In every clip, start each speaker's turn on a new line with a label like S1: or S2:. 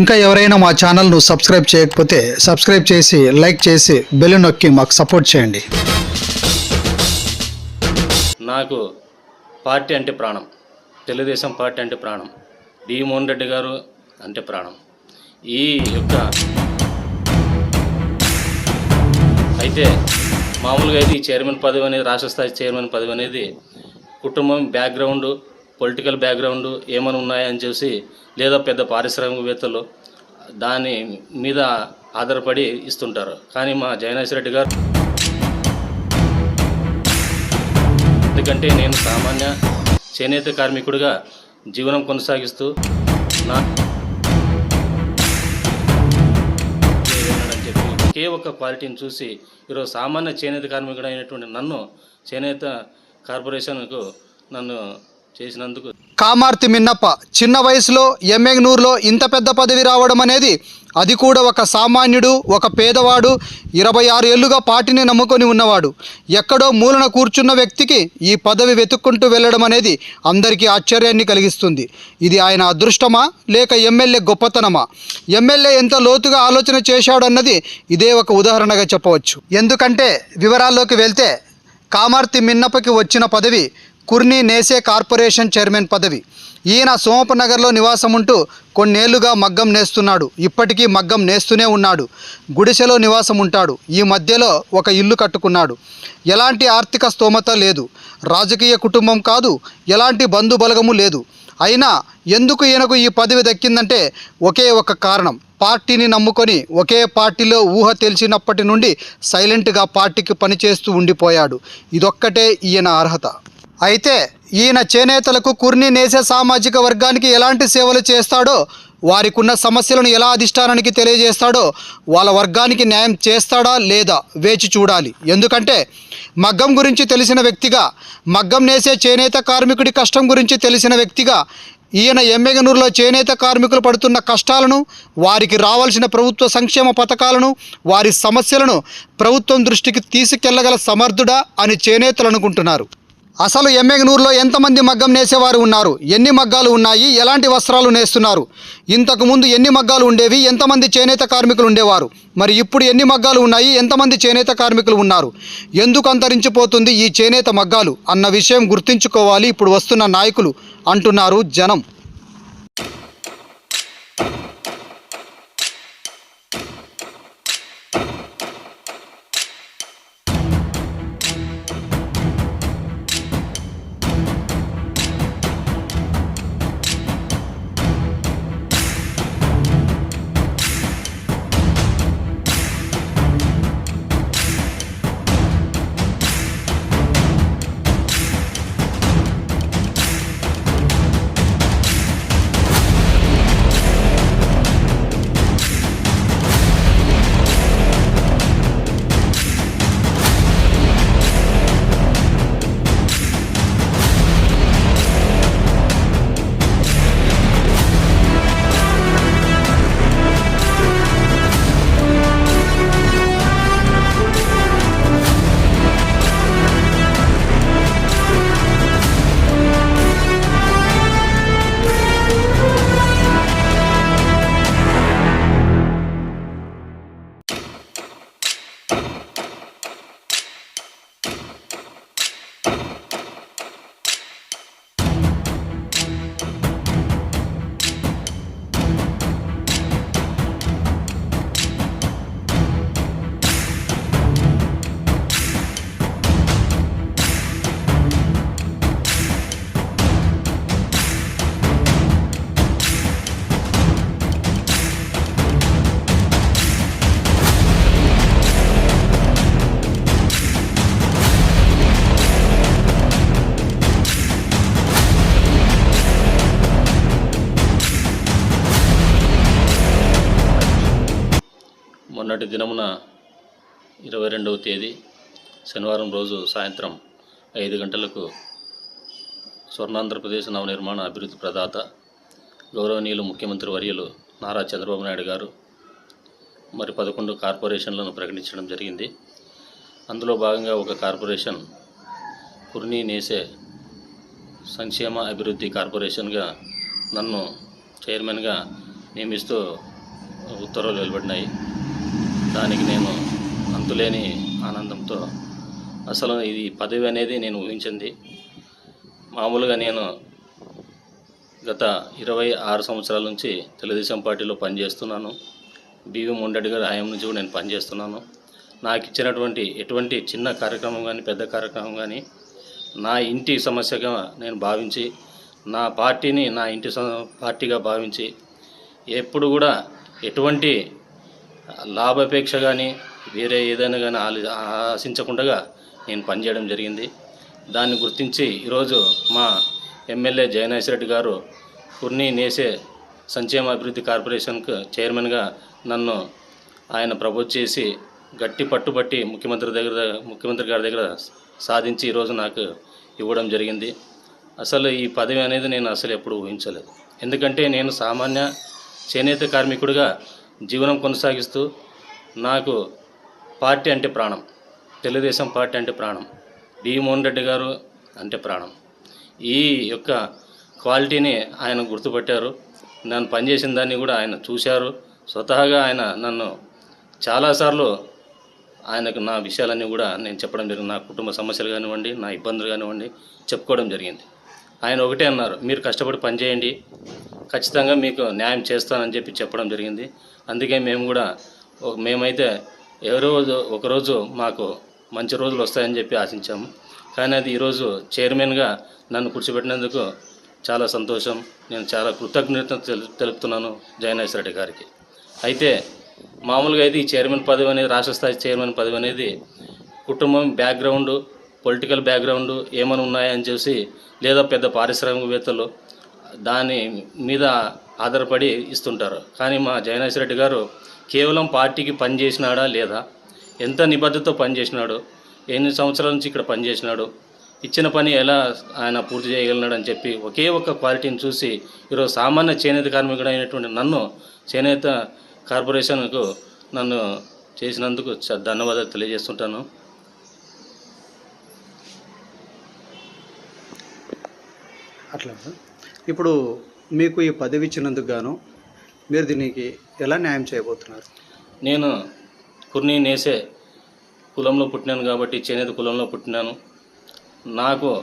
S1: ఇంకా ఎవరైనా మా ఛానల్ను సబ్స్క్రైబ్ చేయకపోతే సబ్స్క్రైబ్ చేసి లైక్ చేసి బెల్ నొక్కి మాకు సపోర్ట్ చేయండి.
S2: నాకు పార్టీ అంటే ప్రాణం. తెలుగుదేశం పార్టీ అంటే ప్రాణం. డి మోహన్ రెడ్డి గారు అంటే ప్రాణం. ఈ యొక్క అయితే మామూలుగా అయితే ఈ చైర్మన్ పదవి అనేది రాష్ట్ర స్థాయి చైర్మన్ పదవి అనేది కుటుంబం బ్యాక్గ్రౌండ్ పొలిటికల్ బ్యాక్గ్రౌండ్ ఏమైనా ఉన్నాయని చూసి లేదా పెద్ద పారిశ్రామికవేత్తలు దాని మీద ఆధారపడి ఇస్తుంటారు. కానీ మా జగనేశ్వర రెడ్డి గారు ఎందుకంటే నేను సామాన్య చేనేత కార్మికుడిగా జీవనం కొనసాగిస్తూ నా అని ఒకే ఒక్క క్వాలిటీని చూసి ఈరోజు సామాన్య చేనేత కార్మికుడు అయినటువంటి నన్ను చేనేత కార్పొరేషన్కు నన్ను చేసినందుకు
S1: కామార్తి మిన్నప్ప చిన్న వయసులో ఎమ్మెగ్నూరులో ఇంత పెద్ద పదవి రావడం అనేది అది కూడా ఒక సామాన్యుడు ఒక పేదవాడు ఇరవై ఆరు ఏళ్ళుగా పార్టీని నమ్ముకొని ఉన్నవాడు. ఎక్కడో మూలన కూర్చున్న వ్యక్తికి ఈ పదవి వెతుక్కుంటూ వెళ్ళడం అనేది అందరికీ ఆశ్చర్యాన్ని కలిగిస్తుంది. ఇది ఆయన అదృష్టమా లేక ఎమ్మెల్యే గొప్పతనమా? ఎమ్మెల్యే ఎంత లోతుగా ఆలోచన చేశాడన్నది ఇదే ఒక ఉదాహరణగా చెప్పవచ్చు. ఎందుకంటే వివరాల్లోకి వెళ్తే కామార్తి మిన్నప్పకి వచ్చిన పదవి కుర్ని నేసే కార్పొరేషన్ చైర్మన్ పదవి. ఈయన సోమపనగర్లో నివాసం ఉంటూ కొన్నేళ్ళుగా మగ్గం నేస్తున్నాడు. ఇప్పటికీ మగ్గం నేస్తూనే ఉన్నాడు. గుడిసెలో నివాసం ఉంటాడు ఈ మధ్యలో ఒక ఇల్లు కట్టుకున్నాడు. ఎలాంటి ఆర్థిక స్తోమత లేదు. రాజకీయ కుటుంబం కాదు. ఎలాంటి బంధుబలగము లేదు. అయినా ఎందుకు ఈయనకు ఈ పదవి దక్కిందంటే ఒకే ఒక కారణం. పార్టీని నమ్ముకొని ఒకే పార్టీలో ఊహ తెలిసినప్పటి నుండి సైలెంట్గా పార్టీకి పనిచేస్తూ ఉండిపోయాడు. ఇదొక్కటే ఈయన అర్హత. అయితే ఈయన చేనేతలకు కుర్ని నేసే సామాజిక వర్గానికి ఎలాంటి సేవలు చేస్తాడో వారికున్న సమస్యలను ఎలా అధిష్టానానికి తెలియజేస్తాడో వాళ్ళ వర్గానికి న్యాయం చేస్తాడా లేదా వేచి చూడాలి. ఎందుకంటే మగ్గం గురించి తెలిసిన వ్యక్తిగా మగ్గం నేసే చేనేత కార్మికుడి కష్టం గురించి తెలిసిన వ్యక్తిగా ఈయన ఎమ్మెగనూరులో చేనేత కార్మికులు పడుతున్న కష్టాలను వారికి రావాల్సిన ప్రభుత్వ సంక్షేమ పథకాలను వారి సమస్యలను ప్రభుత్వం దృష్టికి తీసుకెళ్ళగల సమర్థుడా అని చేనేతలు అనుకుంటున్నారు. అసలు ఎమ్మెగనూరులో ఎంతమంది మగ్గం నేసేవారు ఉన్నారు? ఎన్ని మగ్గాలు ఉన్నాయి? ఎలాంటి వస్త్రాలు నేస్తున్నారు? ఇంతకుముందు ఎన్ని మగ్గాలు ఉండేవి? ఎంతమంది చేనేత కార్మికులు ఉండేవారు? మరి ఇప్పుడు ఎన్ని మగ్గాలు ఉన్నాయి? ఎంతమంది చేనేత కార్మికులు ఉన్నారు? ఎందుకు అంతరించిపోతుంది ఈ చేనేత మగ్గాలు? అన్న విషయం గుర్తుంచుకోవాలి. ఇప్పుడు వస్తున్న నాయకులు అంటున్నారు జనం.
S2: మొన్నటి దినమున ఇరవై రెండవ తేదీ శనివారం రోజు సాయంత్రం ఐదు గంటలకు స్వర్ణాంధ్రప్రదేశ్ నవనిర్మాణ అభివృద్ధి ప్రదాత గౌరవనీయులు ముఖ్యమంత్రి వర్యులు నారా చంద్రబాబు నాయుడు గారు మరి పదకొండు కార్పొరేషన్లను ప్రకటించడం జరిగింది. అందులో భాగంగా ఒక కార్పొరేషన్ కుర్ని నేసే సంక్షేమ అభివృద్ధి కార్పొరేషన్గా నన్ను చైర్మన్గా నియమిస్తూ ఉత్తర్వులు వెలువడినాయి. దానికి నేను అంతులేని ఆనందంతో అసలు ఇది పదవి అనేది నేను ఊహించింది. మామూలుగా నేను గత ఇరవై ఆరు సంవత్సరాల నుంచి తెలుగుదేశం పార్టీలో పనిచేస్తున్నాను. బీవీ మొండెడ్డి గారి హయాం నుంచి కూడా నేను పనిచేస్తున్నాను. నాకు ఇచ్చినటువంటి ఎటువంటి చిన్న కార్యక్రమం కానీ పెద్ద కార్యక్రమం కానీ నా ఇంటి సమస్యగా నేను భావించి నా పార్టీని నా ఇంటి పార్టీగా భావించి ఎప్పుడు కూడా ఎటువంటి లాభాపేక్ష కానీ వేరే ఏదైనా కానీ ఆలి ఆశించకుండా నేను పనిచేయడం జరిగింది. దాన్ని గుర్తించి ఈరోజు మా ఎమ్మెల్యే జయనాథ్ రెడ్డి గారు కుర్ని నేసే సంక్షేమ అభివృద్ధి కార్పొరేషన్కు చైర్మన్గా నన్ను ఆయన ప్రపోజ్ చేసి గట్టి పట్టుబట్టి ముఖ్యమంత్రి దగ్గర ముఖ్యమంత్రి గారి దగ్గర సాధించి ఈరోజు నాకు ఇవ్వడం జరిగింది. అసలు ఈ పదవి అనేది నేను అసలు ఎప్పుడు ఊహించలేదు. ఎందుకంటే నేను సామాన్య చేనేత కార్మికుడిగా జీవనం కొనసాగిస్తూ నాకు పార్టీ అంటే ప్రాణం. తెలుగుదేశం పార్టీ అంటే ప్రాణం. డి మోహన్ రెడ్డి గారు అంటే ప్రాణం. ఈ యొక్క క్వాలిటీని ఆయన గుర్తుపట్టారు. నన్ను పనిచేసిన దాన్ని కూడా ఆయన చూశారు. స్వతహాగా ఆయన నన్ను చాలాసార్లు ఆయనకు నా విషయాలన్నీ కూడా నేను చెప్పడం జరిగింది. నా కుటుంబ సమస్యలు కానివ్వండి నా ఇబ్బందులు కానివ్వండి చెప్పుకోవడం జరిగింది. ఆయన ఒకటే అన్నారు మీరు కష్టపడి పనిచేయండి ఖచ్చితంగా మీకు న్యాయం చేస్తానని చెప్పి చెప్పడం జరిగింది. అందుకే మేము కూడా మేమైతే ఏ రోజు ఒకరోజు మాకు మంచి రోజులు వస్తాయని చెప్పి ఆశించాము. కానీ అది ఈరోజు చైర్మన్గా నన్ను కూర్చోబెట్టినందుకు చాలా సంతోషం. నేను చాలా కృతజ్ఞత తెలుపుతున్నాను జయనాథ్ రెడ్డి గారికి. అయితే మామూలుగా అయితే ఈ చైర్మన్ పదవి అనేది రాష్ట్ర స్థాయి చైర్మన్ పదవి అనేది కుటుంబం బ్యాక్గ్రౌండ్ పొలిటికల్ బ్యాక్గ్రౌండ్ ఏమైనా ఉన్నాయని చూసి లేదా పెద్ద పారిశ్రామికవేత్తలు దాని మీద ఆధారపడి ఇస్తుంటారు. కానీ మా జగనేశ్వర రెడ్డి గారు కేవలం పార్టీకి పనిచేసినాడా లేదా? ఎంత నిబద్ధతతో పనిచేసినాడు ఎన్ని సంవత్సరాల నుంచి ఇక్కడ పనిచేసినాడు ఇచ్చిన పని ఎలా ఆయన పూర్తి చేయగలిగినాడు అని చెప్పి ఒకే ఒక్క క్వాలిటీని చూసి ఈరోజు సామాన్య చేనేత కార్మికుడు అయినటువంటి నన్ను చేనేత కార్పొరేషన్కు నన్ను చేసినందుకు ధన్యవాదాలు తెలియజేస్తుంటాను.
S1: అట్లా. ఇప్పుడు మీకు ఈ పదవి ఇచ్చినందుకు గాను మీరు దీనికి ఎలా న్యాయం చేయబోతున్నారు?
S2: నేను కుర్ని నేసే కులంలో పుట్టినాను కాబట్టి చేనేత కులంలో పుట్టినాను. నాకు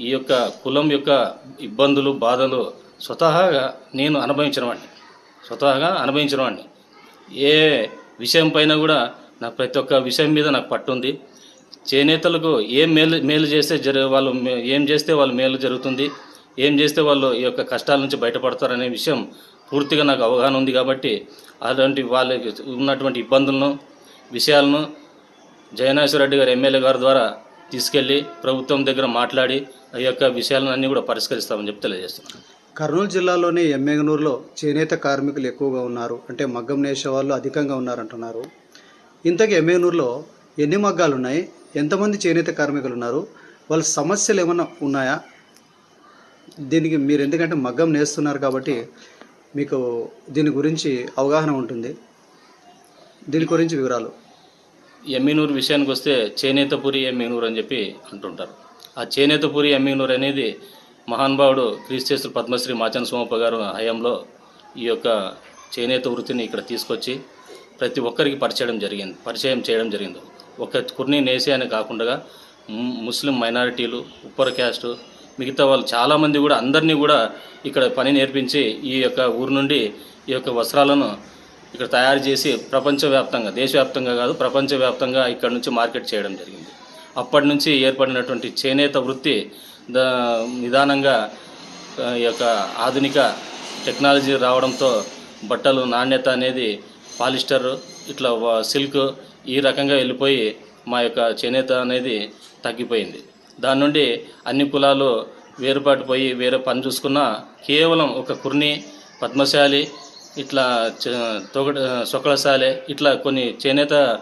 S2: ఈ యొక్క కులం యొక్క ఇబ్బందులు బాధలు స్వతహాగా నేను అనుభవించిన వాడిని. స్వతహాగా అనుభవించిన వాడిని. ఏ విషయం పైన కూడా నాకు ప్రతి ఒక్క విషయం మీద నాకు పట్టుంది. చేనేతలకు ఏం మేలు మేలు చేస్తే జరు వాళ్ళు ఏం చేస్తే వాళ్ళు మేలు జరుగుతుంది. ఏం చేస్తే వాళ్ళు ఈ యొక్క కష్టాల నుంచి బయటపడతారనే విషయం పూర్తిగా నాకు అవగాహన ఉంది కాబట్టి అలాంటి వాళ్ళకి ఉన్నటువంటి ఇబ్బందులను విషయాలను జయనాశ్వర రెడ్డి గారు ఎమ్మెల్యే గారి ద్వారా తీసుకెళ్ళి ప్రభుత్వం దగ్గర మాట్లాడి ఆ యొక్క విషయాలను అన్నీ కూడా పరిష్కరిస్తామని చెప్పి తెలియజేస్తున్నాను.
S1: కర్నూలు జిల్లాలోని ఎమ్మెగనూరులో చేనేత కార్మికులు ఎక్కువగా ఉన్నారు. అంటే మగ్గం నేసే వాళ్ళు అధికంగా ఉన్నారంటున్నారు. ఇంతకీ ఎమ్మెగనూరులో ఎన్ని మగ్గాలు ఉన్నాయి ఎంతమంది చేనేత కార్మికులు ఉన్నారు? వాళ్ళ సమస్యలు ఏమైనా ఉన్నాయా? దీనికి మీరు ఎందుకంటే మగ్గం నేస్తున్నారు కాబట్టి మీకు దీని గురించి అవగాహన ఉంటుంది. దీని గురించి వివరాలు.
S2: ఎమ్మినూరు విషయానికి వస్తే చేనేతపురి ఎమ్మినూరు అని చెప్పి అంటుంటారు. ఆ చేనేతపురి ఎమ్మినూరు అనేది మహానుభావుడు క్రీస్తేశ్వర పద్మశ్రీ మాచన్ సోమప్ప గారు హయాంలో ఈ యొక్క చేనేత వృత్తిని ఇక్కడ తీసుకొచ్చి ప్రతి ఒక్కరికి పరిచయం జరిగింది. పరిచయం చేయడం జరిగింది. ఒక కుర్ని నేసి అని కాకుండా ముస్లిం మైనారిటీలు ఉప్పర్ క్యాస్ట్ మిగతా వాళ్ళు చాలామంది కూడా అందరినీ కూడా ఇక్కడ పని నేర్పించి ఈ యొక్క ఊరు నుండి ఈ యొక్క వస్త్రాలను ఇక్కడ తయారు చేసి ప్రపంచవ్యాప్తంగా దేశవ్యాప్తంగా కాదు ప్రపంచవ్యాప్తంగా ఇక్కడ నుంచి మార్కెట్ చేయడం జరిగింది. అప్పటి నుంచి ఏర్పడినటువంటి చేనేత వృత్తి దా నిదానంగా ఈ యొక్క ఆధునిక టెక్నాలజీ రావడంతో బట్టలు నాణ్యత అనేది పాలిస్టర్ ఇట్లా సిల్క్ ఈ రకంగా వెళ్ళిపోయి మా యొక్క చేనేత అనేది తగ్గిపోయింది. దాని నుండి అన్ని కులాలు వేరుపాటు పోయి వేరే పని చూసుకున్నా కేవలం ఒక కుర్ని పద్మశాలి ఇట్లా చ- తొగడ ఇట్లా కొన్ని చేనేత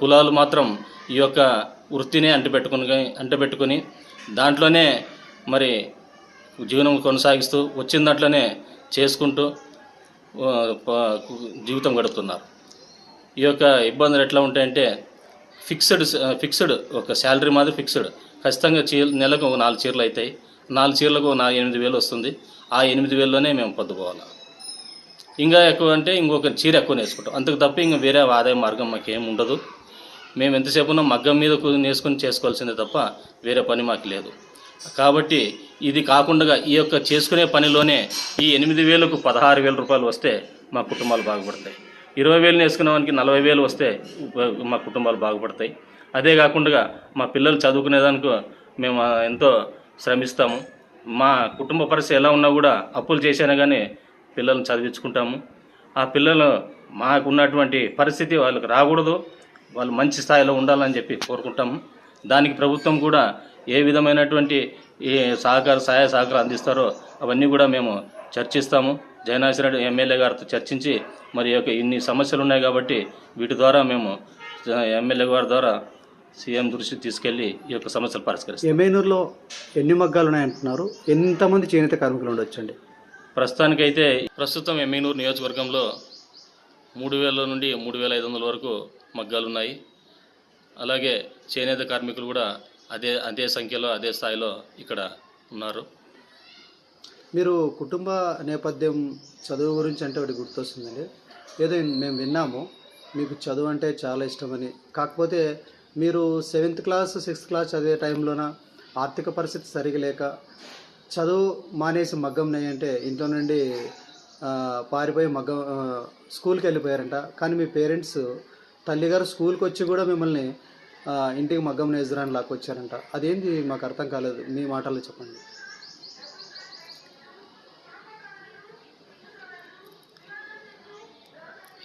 S2: కులాలు మాత్రం ఈ యొక్క వృత్తిని అంటిపెట్టుకుని అంటపెట్టుకుని దాంట్లోనే మరి జీవనం కొనసాగిస్తూ వచ్చిన దాంట్లోనే చేసుకుంటూ జీవితం గడుపుతున్నారు. ఈ యొక్క ఇబ్బందులు ఎట్లా ఉంటాయంటే ఫిక్స్డ్ ఫిక్స్డ్ ఒక శాలరీ మాదిరి ఫిక్స్డ్. ఖచ్చితంగా చీర నెలకు ఒక నాలుగు చీరలు అవుతాయి నాలుగు చీరలకు ఒక ఎనిమిది వేలు వస్తుంది. ఆ ఎనిమిది వేలలోనే మేము పొద్దుకోవాలి ఇంకా ఎక్కువ అంటే ఇంకొక చీర ఎక్కువ నేసుకుంటాం అంతకు తప్ప ఇంకా వేరే ఆదాయ మార్గం మాకేం ఉండదు. మేము ఎంతసేపు ఉన్నా మగ్గం మీద నేసుకొని చేసుకోవాల్సిందే తప్ప వేరే పని మాకు లేదు. కాబట్టి ఇది కాకుండా ఈ యొక్క చేసుకునే పనిలోనే ఈ ఎనిమిది వేలకు పదహారు వేల రూపాయలు వస్తే మా కుటుంబాలు బాగుపడతాయి. ఇరవై వేలు వేసుకున్న వానికి నలభై వేలు వస్తే మా కుటుంబాలు బాగుపడతాయి. అదే కాకుండా మా పిల్లలు చదువుకునేదానికి మేము ఎంతో శ్రమిస్తాము. మా కుటుంబ పరిస్థితి ఎలా ఉన్నా కూడా అప్పులు చేసినా కానీ పిల్లల్ని చదివించుకుంటాము. ఆ పిల్లలు మాకున్నటువంటి పరిస్థితి వాళ్ళకి రాకూడదు. వాళ్ళు మంచి స్థాయిలో ఉండాలని చెప్పి కోరుకుంటాము. దానికి ప్రభుత్వం కూడా ఏ విధమైనటువంటి ఈ సహకార సహాయ సహకారం అందిస్తారో అవన్నీ కూడా మేము చర్చిస్తాము. జయనాశ్రెడ్డి ఎమ్మెల్యే గారితో చర్చించి మరి యొక్క ఇన్ని సమస్యలు ఉన్నాయి కాబట్టి వీటి ద్వారా మేము ఎమ్మెల్యే గారి ద్వారా సీఎం దృష్టికి తీసుకెళ్ళి ఈ యొక్క సమస్యలు పరిష్కరిస్తాం.
S1: ఎమ్మెనూరులో ఎన్ని మగ్గాలు ఉన్నాయంటున్నారు? ఎంతమంది చేనేత కార్మికులు ఉండొచ్చండి?
S2: ప్రస్తుతానికైతే ప్రస్తుతం ఎమ్మెనూరు నియోజకవర్గంలో మూడు వేల నుండి మూడు వేల ఐదు వందల వరకు మగ్గాలు ఉన్నాయి అలాగే చేనేత కార్మికులు కూడా అదే అదే సంఖ్యలో అదే స్థాయిలో ఇక్కడ ఉన్నారు.
S1: మీరు కుటుంబ నేపథ్యం చదువు గురించి అంటే ఒకటి గుర్తొస్తుందండి. ఏదో మేము విన్నాము. మీకు చదువు అంటే చాలా ఇష్టమని. కాకపోతే మీరు సెవెంత్ క్లాస్ సిక్స్త్ క్లాస్ చదివే టైంలోన? ఆర్థిక పరిస్థితి సరిగా లేక చదువు మానేసి మగ్గం అంటే ఇంట్లో నుండి పారిపోయి మగ్గం స్కూల్కి వెళ్ళిపోయారంట. కానీ మీ పేరెంట్స్ తల్లిగారు స్కూల్కి వచ్చి కూడా మిమ్మల్ని ఇంటికి మగ్గం నేజరాని లాక్కొచ్చారంట. అదేంది? మాకు అర్థం కాలేదు. మీ మాటల్లో చెప్పండి.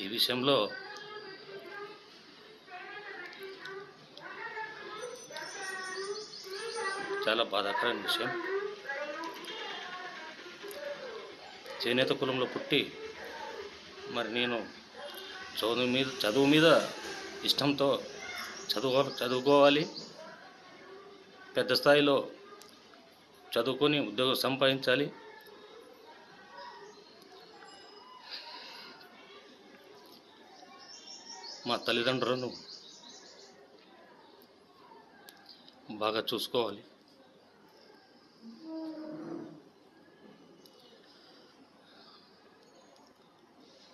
S2: ఈ విషయంలో చాలా బాధాకరమైన విషయం. చేనేత కులంలో పుట్టి మరి నేను చదువు మీద చదువు మీద ఇష్టంతో చదువు చదువుకోవాలి. పెద్ద స్థాయిలో చదువుకొని ఉద్యోగం సంపాదించాలి. మా తల్లిదండ్రులను బాగా చూసుకోవాలి.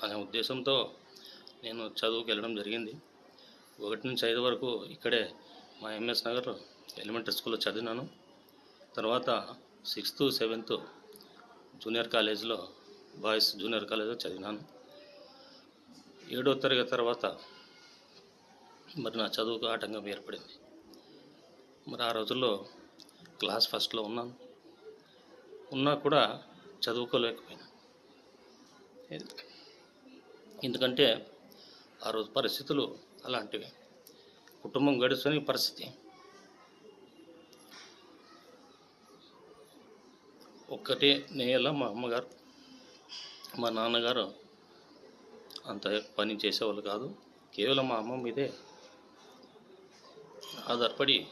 S2: అనే ఉద్దేశంతో నేను చదువుకు వెళ్ళడం జరిగింది. ఒకటి నుంచి ఐదు వరకు ఇక్కడే మా ఎంఎస్ నగర్ ఎలిమెంటరీ స్కూల్లో చదివినాను. తర్వాత సిక్స్త్ సెవెంత్ జూనియర్ కాలేజీలో బాయ్స్ జూనియర్ కాలేజీలో చదివినాను. ఏడో తరగతి తర్వాత మరి నా చదువుకు ఆటంకం ఏర్పడింది. మరి ఆ రోజుల్లో క్లాస్ ఫస్ట్లో ఉన్నాను. ఉన్నా కూడా చదువుకోలేకపోయినా. ఎందుకంటే ఆ రోజు పరిస్థితులు అలాంటివి. కుటుంబం గడుచుని పరిస్థితి. ఒక్కటే నేల మా అమ్మగారు మా నాన్నగారు అంత పని చేసేవాళ్ళు కాదు. కేవలం మా అమ్మ మీదే ఆధారపడి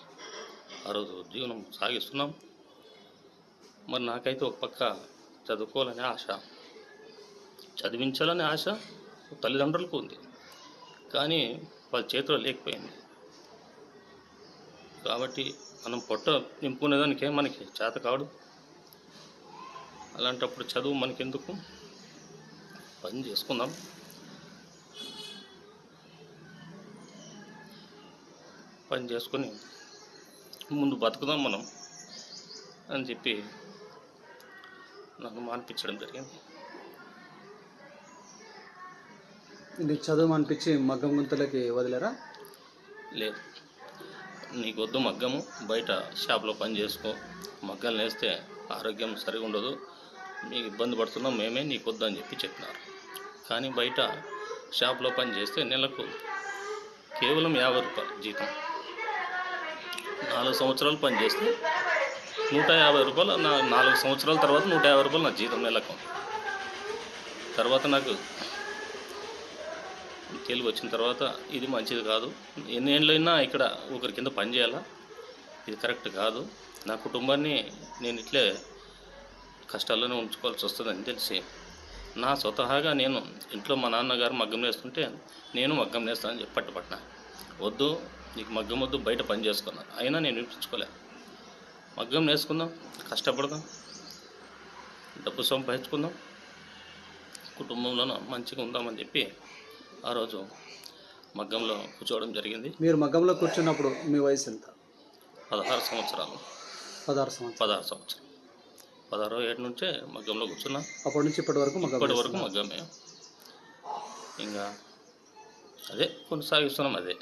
S2: ఆ రోజు జీవనం సాగిస్తున్నాం. మరి నాకైతే ఒక పక్క చదువుకోవాలనే ఆశ చదివించాలనే ఆశ తల్లిదండ్రులకు ఉంది. కానీ వాళ్ళ చేతిలో లేకపోయింది. కాబట్టి మనం పొట్ట నింపుకునేదానికే మనకి చేత కాడు అలాంటప్పుడు చదువు మనకెందుకు? పని చేసుకుందాం. పని చేసుకొని ముందు బతుకుదాం మనం అని చెప్పి నన్ను మానిపించడం జరిగింది.
S1: ఇది చదువు అనిపించి మగ్గం గుంతలకి వదిలేరా?
S2: లేదు. నీకు వద్దు మగ్గము బయట షాప్లో పని చేసుకో. మగ్గలు నేస్తే ఆరోగ్యం సరిగా ఉండదు. మీకు ఇబ్బంది పడుతున్నాం మేమే నీకు వద్దు అని చెప్పి చెప్పినారు. కానీ బయట షాప్లో పని చేస్తే నెలకు కేవలం యాభై రూపాయలు జీతం. నాలుగు సంవత్సరాలు పనిచేస్తే నూట యాభై రూపాయలు నా నాలుగు సంవత్సరాల తర్వాత నూట యాభై రూపాయలు నా జీతం నెలకు తర్వాత నాకు తెలివి వచ్చిన తర్వాత ఇది మంచిది కాదు. ఎన్ని ఏళ్ళైనా ఇక్కడ ఒకరి కింద పనిచేయాలా ఇది కరెక్ట్ కాదు. నా కుటుంబాన్ని నేను ఇట్లే కష్టాల్లోనే ఉంచుకోవాల్సి వస్తుందని తెలిసి నా స్వతహాగా నేను ఇంట్లో మా నాన్నగారు మగ్గం వేస్తుంటే నేను మగ్గం వేస్తానని చెప్పి పట్టుపట్టిన వద్దు నీకు మగ్గం వద్దు బయట పని చేసుకున్నాను అయినా నేను వినిపించుకోలే. మగ్గం నేసుకుందాం కష్టపడదాం డబ్బు సంపాదించుకుందాం కుటుంబంలో మంచిగా ఉందామని చెప్పి ఆ రోజు మగ్గంలో కూర్చోవడం జరిగింది.
S1: మీరు మగ్గంలో కూర్చున్నప్పుడు మీ వయసు ఎంత?
S2: పదహారు సంవత్సరాలు.
S1: పదహారు సంవత్సరాలు.
S2: పదహారు సంవత్సరాలు. పదహారో ఏడు నుంచే మగ్గంలో కూర్చున్నా.
S1: అప్పటి నుంచి ఇప్పటి వరకు మగ్గం
S2: ఇప్పటి వరకు. మగ్గమే. ఇంకా అదే కొనసాగిస్తున్నాం అదే.